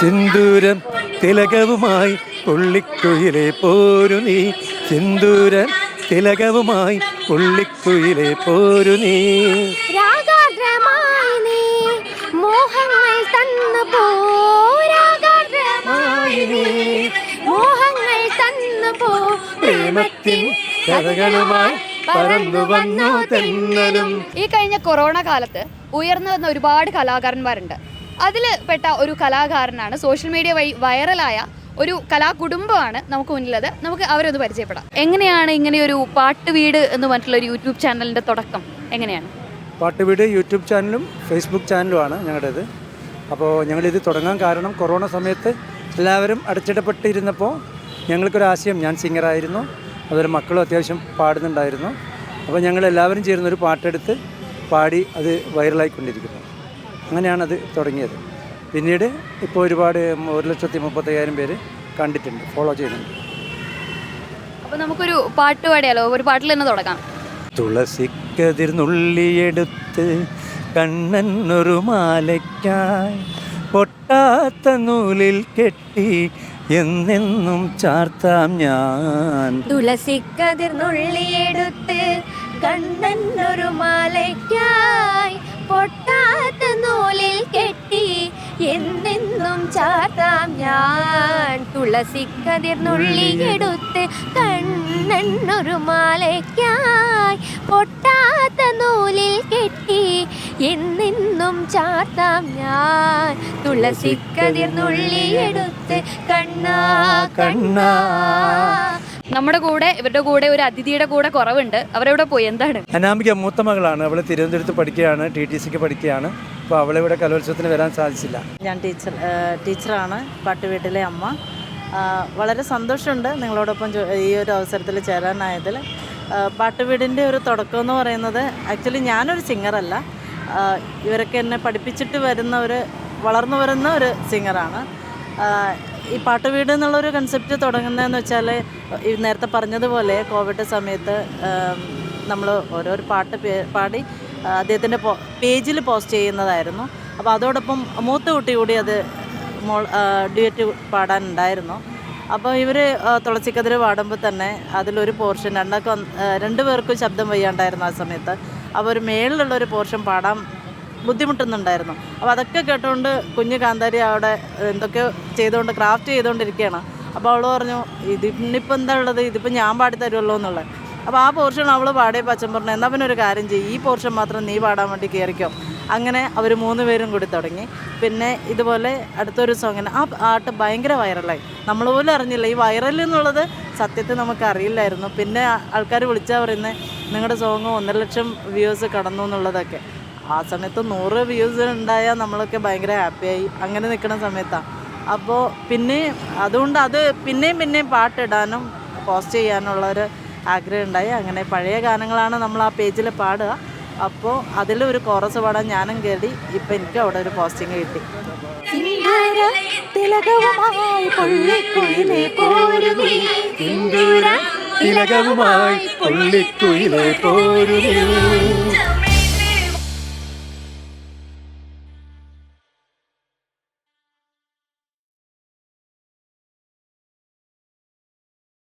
സിന്ദൂരം തിലകവുമായി പുള്ളിക്കുയിലെ പോരു നീ. സിന്ദൂരം തിലകവുമായി പുള്ളിക്കുയിലെ പോരു നീ മോഹങ്ങൾ തന്നു പോ. രാഗാർദ്രമായി നീ മോഹങ്ങൾ തന്നു പോ. പ്രേമത്തിൻ കഥകളുമായി പറന്നു വന്നു തെന്നലും. ഈ കഴിഞ്ഞ കൊറോണ കാലത്ത് ഉയർന്നു വന്ന ഒരുപാട് കലാകാരന്മാരുണ്ട്. അതിൽ പെട്ട ഒരു കലാകാരനാണ്. സോഷ്യൽ മീഡിയ വഴി വൈറലായ ഒരു കലാകുടുംബമാണ് നമുക്ക് മുന്നിലത് നമുക്ക് അവരൊന്ന് പരിചയപ്പെടാം. എങ്ങനെയാണ് ഇങ്ങനെ ഒരു പാട്ട് വീട് എന്ന് പറഞ്ഞിട്ടുള്ള ഒരു യൂട്യൂബ് ചാനലിന്റെ തുടക്കം? എങ്ങനെയാണ്? പാട്ട് വീട് യൂട്യൂബ് ചാനലും ഫേസ്ബുക്ക് ചാനലുമാണ് ഞങ്ങളുടേത്. അപ്പോൾ ഇത് തുടങ്ങാൻ കാരണം കൊറോണ സമയത്ത് എല്ലാവരും അടച്ചിടപ്പെട്ടിരുന്നപ്പോൾ ഞങ്ങൾക്കൊരാശയം ഞാൻ സിംഗറായിരുന്നു. അതുപോലെ മക്കളും അത്യാവശ്യം പാടുന്നുണ്ടായിരുന്നു. അപ്പോൾ ഞങ്ങൾ എല്ലാവരും ചേർന്നൊരു പാട്ടെടുത്ത് പാടി അത് വൈറലായിക്കൊണ്ടിരിക്കുന്നു. അങ്ങനെയാണ് അത് തുടങ്ങിയത്. പിന്നീട് ഇപ്പോൾ ഒരുപാട് ഒരു ലക്ഷത്തി മുപ്പത്തയ്യായിരം പേര് കണ്ടിട്ടുണ്ട് ഫോളോ ചെയ്യുന്നുണ്ട്. അപ്പോൾ നമുക്കൊരു പാട്ട് പാടിയാലോ? ഒരു പാട്ടിൽ തന്നെ തുടങ്ങാം. തുളസിക്കതിർ നുള്ളിയെടുത്ത് കണ്ണനൊരു മാലയ്ക്കായി പൊട്ടാത്ത നൂലിൽ കെട്ടി എന്നെന്നും ചാർത്താം ഞാൻ. തുളസിക്കതിർ നുള്ളിയെടുത്ത് കണ്ണനൊരു മാലയ്ക്കായി പൊട്ടാത്ത തുളസിക്കതിർ നുള്ളിയെടുത്ത് കണ്ണനൊരു മാലയ്ക്കായി പൊട്ടാത്ത നൂലിൽ കെട്ടി എന്നിന്നും ചാർത്താം ഞാൻ. തുളസിക്കതിർ നുള്ളിയെടുത്ത് കണ്ണാ കണ്ണാ. നമ്മുടെ കൂടെ ഇവരുടെ കൂടെ ഒരു അതിഥിയുടെ കൂടെ കുറവുണ്ട്. അവരവിടെ പോയി? എന്താണ്? അനാമിക മൂത്ത മകളാണ്. അവൾ തിരുവനന്തപുരത്ത് പഠിക്കുകയാണ് ടി ടി സിക്ക് പഠിക്കുകയാണ്. അപ്പോൾ അവളെ ഇവിടെ കലോത്സവത്തിന് വരാൻ സാധിച്ചില്ല. ഞാൻ ടീച്ചർ ടീച്ചറാണ്. പാട്ടുവീട്ടിലെ അമ്മ. വളരെ സന്തോഷമുണ്ട് നിങ്ങളോടൊപ്പം ഈ ഒരു അവസരത്തിൽ ചേരാനായതിൽ. പാട്ടുവീടിന്റെ ഒരു തുടക്കം എന്ന് പറയുന്നത് ആക്ച്വലി ഞാനൊരു സിംഗറല്ല. ഇവരൊക്കെ എന്നെ പഠിപ്പിച്ചിട്ട് വരുന്ന ഒരു വളർന്നു വരുന്ന ഒരു സിംഗറാണ്. ഈ പാട്ടുവീട് എന്നുള്ളൊരു കൺസെപ്റ്റ് തുടങ്ങുന്നതെന്ന് വെച്ചാൽ നേരത്തെ പറഞ്ഞതുപോലെ കോവിഡ് സമയത്ത് നമ്മൾ ഓരോരു പാട്ട് പാടി അദ്ദേഹത്തിന്റെ പേജിൽ പോസ്റ്റ് ചെയ്യുന്നതായിരുന്നു. അപ്പോൾ അതോടൊപ്പം മൂത്ത കുട്ടി കൂടി അത് മോൾ ഡ്യുവറ്റ് പാടാനുണ്ടായിരുന്നു. അപ്പോൾ ഇവർ തുളസിക്കതിര് പാടുമ്പോൾ തന്നെ അതിലൊരു പോർഷൻ രണ്ടൊക്കെ രണ്ട് പേർക്കും ശബ്ദം വയ്യാണ്ടായിരുന്നു ആ സമയത്ത്. അപ്പോൾ ഒരു മേളിലുള്ള ഒരു പോർഷൻ പാടാൻ ബുദ്ധിമുട്ടുന്നുണ്ടായിരുന്നു. അപ്പോൾ അതൊക്കെ കേട്ടുകൊണ്ട് കുഞ്ഞു കാന്താരി അവിടെ എന്തൊക്കെയോ ചെയ്തുകൊണ്ട് ക്രാഫ്റ്റ് ചെയ്തുകൊണ്ടിരിക്കുകയാണ്. അപ്പോൾ അവൾ പറഞ്ഞു ഇതിനിപ്പോൾ എന്താ ഉള്ളത്? ഇതിപ്പോൾ ഞാൻ പാടി തരുമല്ലോ എന്നുള്ളത്. അപ്പോൾ ആ പോർഷൻ അവൾ പാടിയപ്പോൾ അച്ഛൻ പറഞ്ഞു എന്നാൽ പിന്നെ ഒരു കാര്യം ചെയ്യും. ഈ പോർഷൻ മാത്രം നീ പാടാൻ വേണ്ടി കയറിക്കോ. അങ്ങനെ അവർ മൂന്ന് പേരും കൂടി തുടങ്ങി. പിന്നെ ഇതുപോലെ അടുത്തൊരു സോങ്ങിന് ആ പാട്ട് ഭയങ്കര വൈറലായി നമ്മൾ പോലും അറിഞ്ഞില്ല. ഈ വൈറൽ എന്നുള്ളത് സത്യത്തിൽ നമുക്ക് അറിയില്ലായിരുന്നു. പിന്നെ ആൾക്കാർ വിളിച്ചാൽ പറയുന്നത് നിങ്ങളുടെ സോങ് ഒന്നര ലക്ഷം വ്യൂസ് കടന്നു എന്നുള്ളതൊക്കെ. ആ സമയത്ത് നൂറ് വ്യൂസ് ഉണ്ടായാൽ നമ്മളൊക്കെ ഭയങ്കര ഹാപ്പിയായി അങ്ങനെ നിൽക്കുന്ന സമയത്താണ് അപ്പോൾ പിന്നെ അതുകൊണ്ട് അത് പിന്നെയും പിന്നെയും പാട്ടിടാനും പോസ്റ്റ് ചെയ്യാനുള്ളൊരു ആഗ്രഹം ഉണ്ടായി. അങ്ങനെ പഴയ ഗാനങ്ങളാണ് നമ്മൾ ആ പേജിൽ പാടുക. അപ്പോൾ അതിലൊരു കോറസ് പാടാൻ ഞാനും കയറി ഇപ്പം എനിക്ക് അവിടെ ഒരു പോസ്റ്റിംഗ് കിട്ടി. തിലകവുമായി പുള്ളിക്കുയിലെ പോരു നീ സിന്ദൂര തിലകവുമായി പുള്ളിക്കുയിലെ